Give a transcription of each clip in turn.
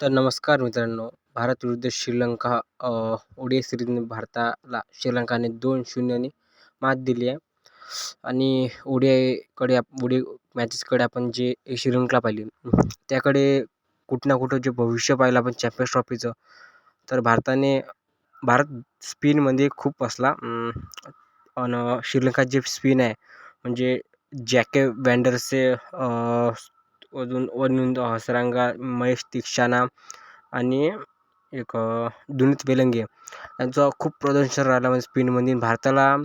तर नमस्कार मित्रांनो. भारत विरुद्ध श्रीलंका ओडी आय सिरीजने भारताला श्रीलंकाने दोन शून्यने मात दिली आहे. आणि ओ डी आयकडे मॅचेसकडे आपण जे श्रीलंका पाहिली त्याकडे कुठं ना कुठं जे भविष्य पाहिलं आपण चॅम्पियन्स ट्रॉफीचं तर भारताने भारत स्पिनमध्ये खूप असला आणि श्रीलंका जे स्पिन आहे म्हणजे जॅके वँडरचे अजून वनिंद हसरांगा महेश तीक्षाना आणि एक दुनीत वेलंगे यांचं खूप प्रदर्शन राहिलं. म्हणजे स्पिनमध्ये भारताला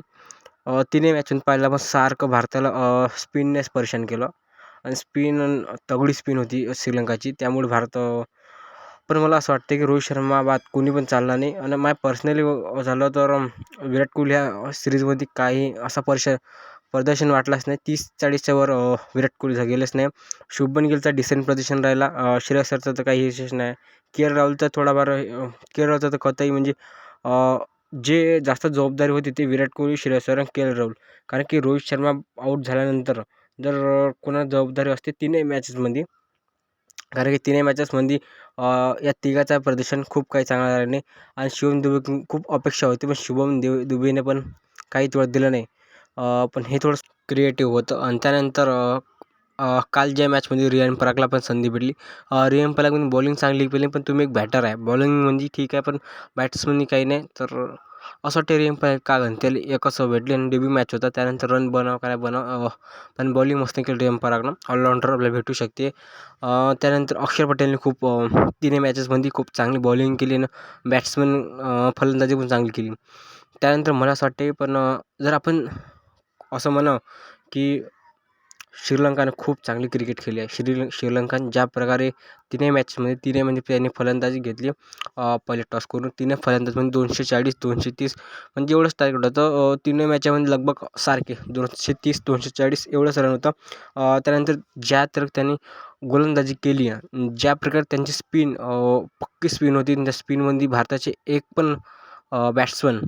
तिन्ही मॅचून पाहिलं पण सारखं भारताला स्पिननेच परेशान केलं. आणि स्पिन तगडी स्पिन होती श्रीलंकाची. त्यामुळे भारत पण मला असं वाटतं की रोहित शर्मा बाद कोणी पण चालला नाही. आणि माय पर्सनली झालं तर विराट कोहली ह्या सिरीजमध्ये काही असा परेशान प्रदर्शन वाटलाच नाही. तीस चाळीसच्या वर विराट कोहलीचा गेलेच नाही. शुभमन गिलचा डिसेंट प्रदर्शन राहिला. श्रेयस सरचं तर काही विशेष नाही. के एल राहुलचा थोडाफार के एल राहुलचा तर कतई म्हणजे जे जास्त जबाबदारी होती ते विराट कोहली श्रेयस सर आणि के एल राहुल. कारण की रोहित शर्मा आऊट झाल्यानंतर जर कोणा जबाबदारी असते तीनही मॅचेसमध्ये कारण की तिन्ही मॅचेसमध्ये या तिघाचा प्रदर्शन खूप काही चांगला झाला नाही. आणि शिवम दुबे खूप अपेक्षा होती पण शुभम देव दुबेने पण काही तेवढं दिलं नाही. पण हे थोडंसं क्रिएटिव्ह होतं. आणि त्यानंतर काल ज्या मॅचमध्ये रियान परागला पण संधी भेटली. रियान परागने बॉलिंग चांगली केली पण तुम्ही एक बॅटर आहे. बॉलिंग म्हणजे ठीक आहे पण बॅट्समननी काही नाही. तर असं वाटते रियान पराग का त्याला एकच भेटली आणि डेब्यू मॅच होता. त्यानंतर रन बनाव काय बनव पण बॉलिंग मस्त केली रियान परागनं. ऑलराऊंडर आपल्याला भेटू शकते. त्यानंतर अक्षर पटेलने खूप तिन्ही मॅचेसमध्ये खूप चांगली बॉलिंग केली आणि बॅट्समन फलंदाजी पण चांगली केली. त्यानंतर मला असं वाटते पण जर आपण असं म्हणावं की श्रीलंकानं खूप चांगली क्रिकेट खेळली आहे. श्री श्रीलंकानं ज्या प्रकारे तिन्ही मॅचमध्ये तिने म्हणजे त्यांनी फलंदाजी घेतली पहिले टॉस करून तिने फलंदाजमध्ये दोनशे चाळीस दोनशे तीस म्हणजे एवढंच टार्गेट होतं तिन्ही मॅचामध्ये लगभग सारखे दोनशे तीस दोनशे चाळीस एवढंच रन होतं. त्यानंतर ज्या तर त्यांनी गोलंदाजी केली ज्या प्रकारे त्यांची स्पिन पक्की स्पिन होती त्या स्पिनमध्ये भारताचे एक पण बॅट्समन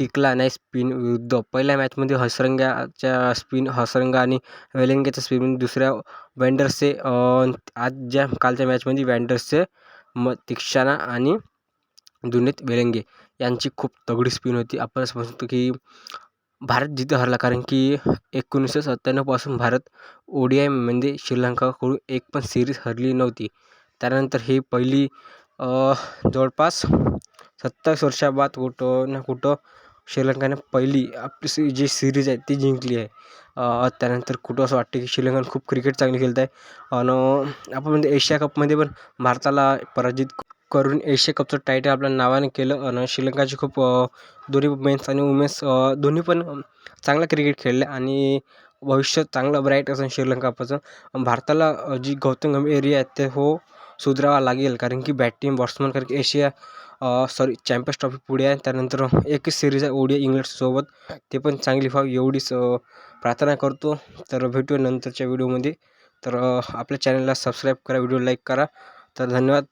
टिकला नाही स्पिन विरुद्ध पहिल्या मॅचमध्ये हसरंगाच्या स्पिन हसरंगा आणि वेलिंगेच्या स्पिन दुसऱ्या वँडर्सचे आज ज्या कालच्या मॅचमध्ये वँडर्सचे म तिक्षाना आणि दुनीत वेलेंगे यांची खूप तगडी स्पिन होती. आपण असं म्हणतो की भारत जिथे हरला कारण की एकोणीसशे सत्त्याण्णवपासून भारत ओ डी आयमध्ये म्हणजे श्रीलंकाकडून एक पण सिरीज हरली नव्हती. त्यानंतर ही पहिली जवळपास सत्तावीस वर्षाबाद कुठं ना कुठं श्रीलंकाने पहिली आपली सी जी सिरीज आहे ती जिंकली आहे. त्यानंतर कुठं असं वाटतं की श्रीलंकन खूप क्रिकेट चांगली खेळत आहे आणि आपण म्हणजे एशिया कपमध्ये पण भारताला पराजित करून एशिया कपचं टायटल आपल्या नावाने केलं. आणि श्रीलंकाची खूप दोन्ही मेन्स आणि वुमेन्स दोन्ही पण चांगलं क्रिकेट खेळले आणि भविष्य चांगलं ब्राईट असेल श्रीलंकापासून भारताला जी गौतम गंभीर एरिया आहे ते हो सुधारावा लागेल. कारण की बॅटिंग बॉट्समन कारण की एशिया सॉरी चॅम्पियन्स ट्रॉफी पुढे आहे. त्यानंतर एकच सिरीज आहे ओडी इंग्लंडसोबत ते पण चांगली व्हावी एवढीच प्रार्थना करतो. तर भेटूया नंतरच्या व्हिडिओमध्ये तर आपल्या चॅनलला सबस्क्राईब करा व्हिडिओ लाईक करा. तर धन्यवाद.